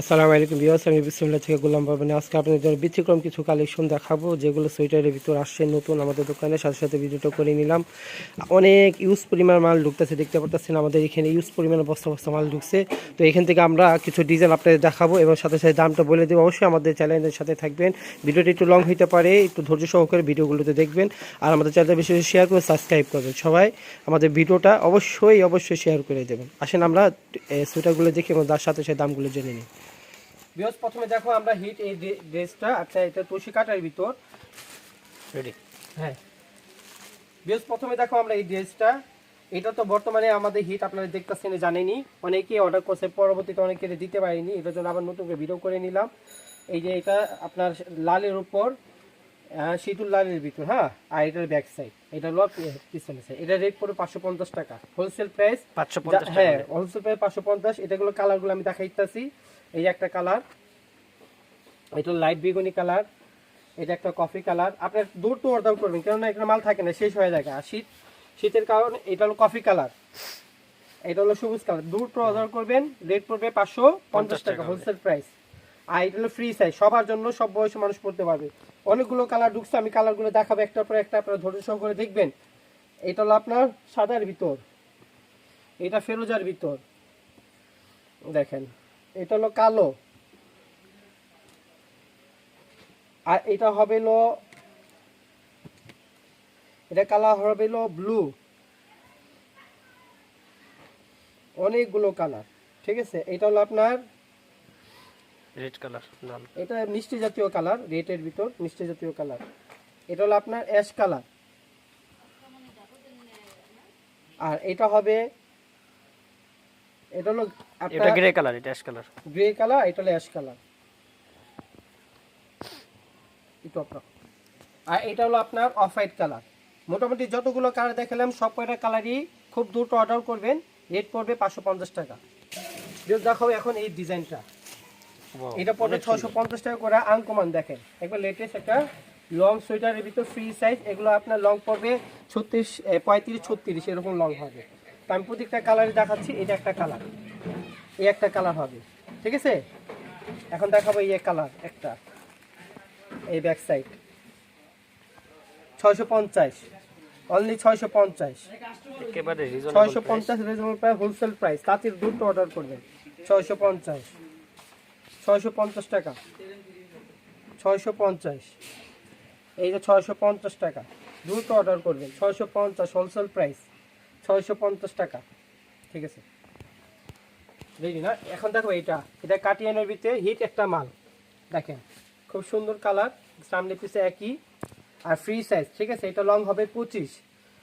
আসসালামু আলাইকুম বিয়াস আমি বিসমুল্লাহ থেকে গোলাম বাবানি। আজকে আপনাদের জন্য ব্যতিক্রম কিছু কালেকশন দেখাবো, যেগুলো সোয়েটারের ভিতর আসছে, নতুন আমাদের দোকানে। সাথে সাথে ভিডিওটা করে নিলাম। অনেক ইউজ পরিমাণ মাল ঢুকতেছে, দেখতে পারতেছেন আমাদের এখানে ইউজ পরিমাণ বস্তা বস্তা মাল ঢুকছে। তো এখান থেকে আমরা কিছু ডিজাইন আপনাদের দেখাবো এবং সাথে সাথে দামটা বলে দেবো। অবশ্যই আমাদের চ্যানেলের সাথে থাকবেন। ভিডিওটা একটু লং হইতে পারে, একটু ধৈর্য সহকারে ভিডিওগুলোতে দেখবেন। আর আমাদের চ্যানেলটা বেশি বেশি শেয়ার করে সাবস্ক্রাইব করবেন সবাই আমাদের ভিডিওটা অবশ্যই অবশ্যই শেয়ার করে দেবেন। আসেন আমরা সোয়েটারগুলো দেখি এবং তার সাথে সাথে দামগুলো জেনে নিই। বিয়স প্রথমে দেখো আমরা হিট এই ড্রেসটা আচ্ছা এটা তুলসী কাটার ভিতর। রেডি হ্যাঁ। বিহজ প্রথমে দেখো আমরা এই ড্রেসটা এটা তো বর্তমানে আমাদের হিট আপনারা দেখতেছেন জানেনি অনেকে অর্ডার করছে পরবর্তীতে অনেকে দিতে পারেনি। এটার জন্য আবার নতুন করে ভিডিও করে নিলাম। এই যে এটা আপনার লালের উপর। লালের ভিতর হ্যাঁ? আর এটার ব্যাক সাইড এটা হলো পি- পিছনের সাইড এটা রেট পড়বে পাঁচশো পঞ্চাশ টাকা। হোলসেল প্রাইস পাঁচশো পঞ্চাশ হ্যাঁ হোলসেল প্রাইস পাঁচশো পঞ্চাশ। এটাগুলো কালারগুলো আমি দেখাইতেছি। এই যে একটা কালার এটা লাইট বেগুনি কালার এটা একটা কফি কালার আপনার দূর তো অর্ডার করবেন কেননা এখানে মাল থাকে না শেষ হয়ে যায়। আর শীত শীতের কারণে এটা হলো কফি কালার এটা হলো সবুজ কালার দূর তো অর্ডার করবেন রেট পড়বে পাঁচশো পঞ্চাশ টাকা হোলসেল প্রাইস আর এটা হলো ফ্রি সাইজ সবার জন্য সব বয়সী মানুষ পড়তে পারবে। অনেকগুলো কালার ঢুকছে, আমি কালারগুলো দেখাবো একটার পর একটা, আপনারা ধৈর্য সহকারে দেখবেন। এটা হলো আপনার সাদার ভিতর, এটা ফেরোজার ভিতর। দেখেন, এটা হলো কালো। আর এটা হবে হলো, এটা কালার হবে হলো ব্লু অনেকগুলো কালার ঠিক আছে? এটা হলো আপনার রেড কালার লাল। এটা মিষ্টি জাতীয় কালার রেটের ভিতর মিষ্টি জাতীয় কালার। এটা হলো আপনার অ্যাশ কালার। আর এটা হবে এটা হলো এটা গ্রে কালার এটা অ্যাশ কালার। গ্রে কালার এটা হলো অ্যাশ কালার। আপনার। আর এটা হলো আপনার অফ হোয়াইট কালার। মোটামুটি যতগুলো কালার দেখালাম সব কয়টা কালারই খুব দ্রুত অর্ডার করবেন। রেট পড়বে পাঁচশো পঞ্চাশ টাকা। দেখাবো এখন এই ডিজাইনটা এটা পড়বে ছশো পঞ্চাশ টাকা করে আনকমান দেখেন। একবার লেটেস্ট একটা লং সোয়েটারের ভিতর ফ্রি সাইজ এগুলো আপনার লং পড়বে ছত্রিশ পঁয়ত্রিশ ছত্রিশ এরকম লং হবে। তো আমি প্রত্যেকটা কালারই দেখাচ্ছি এটা একটা কালার এই একটা কালার হবে। ঠিক আছে? এখন দেখাবো এই কালার একটা। এই ব্যাক সাইড ছয়শো পঞ্চাশ। অনলি ছয়শো পঞ্চাশ। ছয়শো পঞ্চাশ রিজনেবল প্রাইস হোলসেল প্রাইস তাঁতির দুটো অর্ডার করবেন। ছয়শো পঞ্চাশ। ছয়শো পঞ্চাশ টাকা। ছয়শো পঞ্চাশ। এই যে ছয়শো পঞ্চাশ টাকা দুটো অর্ডার করবেন। ছয়শো পঞ্চাশ হোলসেল প্রাইস ছয়শো পঞ্চাশ টাকা। ঠিক আছে? রেডি না, এখন দেখো এটা এটা কাটিয়ানের ভিতরে হিট একটা মাল। দেখেন, খুব সুন্দর কালার সামনে পিছে একই। আর ফ্রি সাইজ ঠিক আছে? এটা লং হবে পঁচিশ।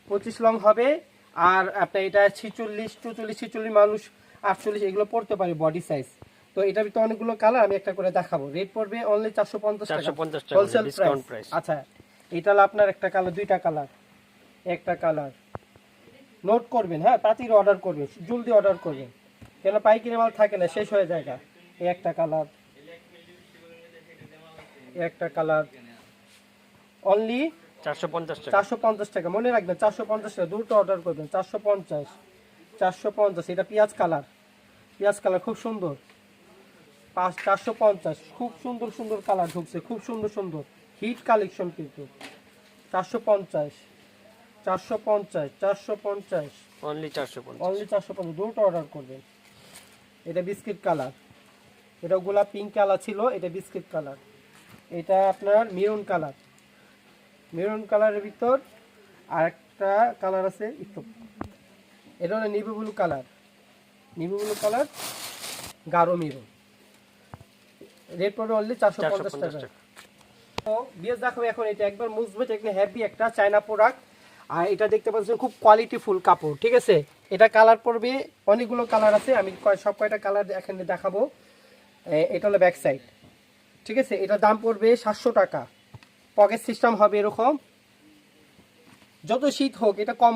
পঁচিশ লং হবে, আর আপনার এটা ছিচল্লিশ, চুচল্লিশ, ছিচল্লিশ মানুষ, আটচল্লিশ, এগুলো পড়তে পারে বডি সাইজ তো এটার ভিতরে অনেকগুলো কালার আমি একটা করে দেখাবো। রেট পড়বে অনলি চারশো পঞ্চাশ টাকা। 450 টাকা হোলসেল প্রাইস আচ্ছা এটা আপনার একটা কালার দুইটা কালার একটা কালার নোট করবেন হ্যাঁ তাড়াতাড়ি অর্ডার করবেন জলদি অর্ডার করবেন। কেন পাইকারি মাল থাকে না শেষ হয়ে যায় এই একটা কালার একটা কালার অনলি চারশো পঞ্চাশ চারশো পঞ্চাশ টাকা মনে রাখবেন চারশো পঞ্চাশ টাকা দুটো অর্ডার করবেন চারশো পঞ্চাশ চারশো পঞ্চাশ এটা পেঁয়াজ কালার পেঁয়াজ কালার খুব সুন্দর। পাঁচ চারশো পঞ্চাশ। খুব সুন্দর সুন্দর কালার ঢুকছে খুব সুন্দর সুন্দর। হিট কালেকশন কিন্তু। চারশো পঞ্চাশ চারশো পঞ্চাশ চারশো পঞ্চাশ। অনলি চারশো পঞ্চাশ। অনলি চারশো পঞ্চাশ দুটো অর্ডার করবেন। এটা বিস্কিট কালার। এটা গোলাপ পিঙ্ক কালার ছিল এটা বিস্কিট কালার। এটা আপনার মেরুন কালার। মেরুন কালারের ভিতর আর একটা কালার আছে একটু। এটা হলো navy blue colour. Navy blue colour গাঢ় মেরুন রেট পড়বে অনলি চারশো পঞ্চাশ টাকা। তো বিএস দেখো এখন এটা একবার মুজবেট একটা হ্যাপি একটা চায়না প্রোডাক্ট আর এটা দেখতে পাচ্ছেন খুব কোয়ালিটি ফুল কাপড় ঠিক আছে? এটা কালার পড়বে অনেকগুলো কালার আছে আমি সব কয়টা কালার এখানে দেখাবো। এটা হলো ব্যাক সাইড ঠিক আছে? এটা দাম পড়বে সাতশো টাকা। পকেট সিস্টেম হবে এরকম। যত শীত হোক এটা কম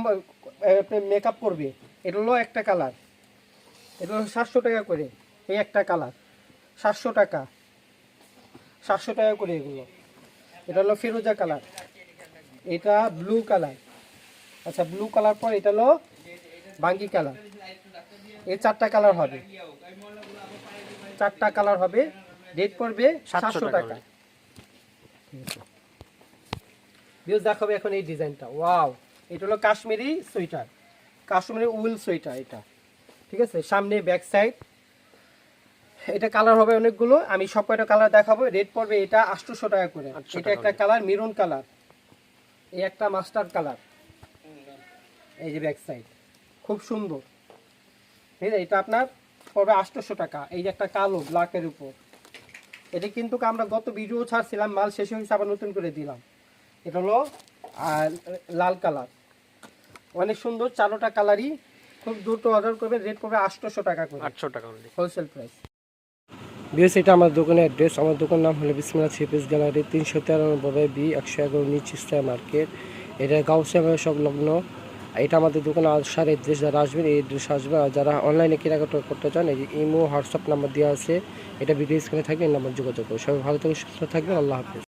মেকআপ করবে এটা হলো একটা কালার এটা হলো সাতশো টাকা করে এই একটা কালার সাতশো টাকা। সাতশো টাকা করে এগুলো। এটা হলো ফিরোজা কালার। এটা ব্লু কালার। আচ্ছা ব্লু কালার পর এটা হলো বাঙ্গি কালার। এই চারটা কালার হবে। চারটা কালার হবে। রেট পড়বে সাতশো টাকা বিউজ দেখাবে এখন এই ডিজাইনটা। ওয়াও এটা হলো Kashmiri sweater. Kashmiri wool sweater এটা। ঠিক আছে? সামনে ব্যাক সাইড এটা কালার হবে অনেকগুলো। আমি সব কয়টা কালার দেখাবো। রেট পড়বে এটা আটশোশো টাকা করে। 800 এটা একটা কালার মেরুন কালার এই একটা মাস্টার কালার এই যে ব্যাক সাইড খুব সুন্দর। ঠিক আছে এটা আপনার পড়বে আটশোশো টাকা। এই যে একটা কালো ব্ল্যাকের উপর। এটা কিন্তু আমরা গত ভিডিও ছাড়ছিলাম মাল শেষ হয়েছে আবার নতুন করে দিলাম। এটা হলো আর লাল কালার অনেক সুন্দর চারোটা কালারই খুব দ্রুত অর্ডার করবেন। রেট পড়বে আটশোশো টাকা করে। আটশো টাকা হোলসেল প্রাইস বিএস এটা আমার দোকানের অ্যাড্রেস। আমার দোকানের নাম হলো বিসমিল্লা সিপিস গ্যালারি, তিনশো তেরানব্বই বি, একশো এগারো নিচ স্টার মার্কেট। এটা গাউসিয়া সংলগ্ন। এটা আমাদের দোকানে আসার এড্রেস যারা আসবেন এই এড্রেস আসবেন। আর যারা অনলাইনে কেনাকাটা করতে চান, এই যে ইমো, হোয়াটসঅ্যাপ নাম্বার দেওয়া আছে। এটা ভিডিও স্ক্রিনে থাকবে এই নাম্বার যোগাযোগ করুন। সবাই ভালো থেকে সুস্থ থাকবেন। আল্লাহ হাফিজ।